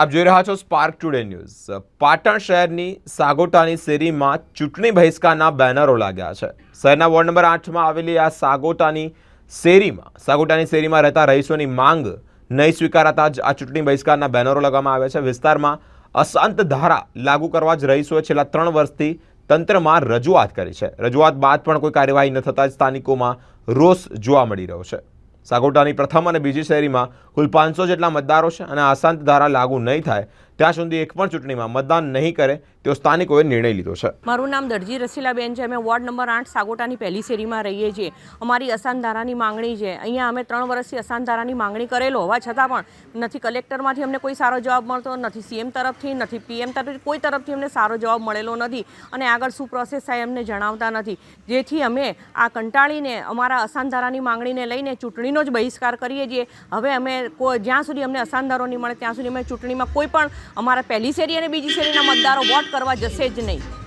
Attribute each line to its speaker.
Speaker 1: આપ જોઈ રહ્યા છો સ્પાર્ક ટુડે ન્યૂઝ પાટણ શહેરની સાગોટાની શેરીમાં ચૂંટણી બહિષ્કારના બેનરો લાગ્યા છે. શહેરના વોર્ડ નંબર આઠમાં આવેલી આ સાગોટાની શેરીમાં સાગોટાની શેરીમાં રહેતા રહીશોની માંગ નહીં સ્વીકારાતા જ આ ચૂંટણી બહિષ્કારના બેનરો લગાવવામાં આવ્યા છે. વિસ્તારમાં અશાંત ધારા લાગુ કરવા જ રહીશોએ છેલ્લા ત્રણ વર્ષથી તંત્રમાં રજૂઆત કરી છે. રજૂઆત બાદ પણ કોઈ કાર્યવાહી ન થતાં જ સ્થાનિકોમાં રોષ જોવા મળી રહ્યો છે. સાગોટાની પ્રથમ અને બીજી શેરીમાં કુલ પાંચસો જેટલા મતદારો છે અને અશાંત ધારા લાગુ નહીં થાય ત્યાં સુધી એક પણ ચૂંટણીમાં મતદાન નહીં કરે તેવો સ્થાનિકોએ નિર્ણય લીધો છે.
Speaker 2: મારું નામ દરજી રસીલાબેન છે. અમે વોર્ડ નંબર આઠ સાગોટાની પહેલી શેરીમાં રહીએ છીએ. અમારી અસાનધારાની માંગણી છે. અહીંયા અમે ત્રણ વર્ષથી અસાનધારાની માંગણી કરેલો હોવા છતાં પણ નથી કલેક્ટરમાંથી અમને કોઈ સારો જવાબ મળતો, નથી સીએમ તરફથી, નથી પીએમ તરફથી, કોઈ તરફથી અમને સારો જવાબ મળેલો નથી અને આગળ શું પ્રોસેસ થાય અમને જણાવતા નથી. જેથી અમે આ કંટાળીને અમારા અસાનધારાની માંગણીને લઈને ચૂંટણીનો જ બહિષ્કાર કરીએ છીએ. હવે અમે જ્યાં સુધી અમને અસાનધારો નહીં મળે, ત્યાં સુધી અમે ચૂંટણીમાં કોઈ પણ અમારા પહેલી શેરી અને બીજી શેરીના મતદારો વોટ કરવા જશે જ નહીં.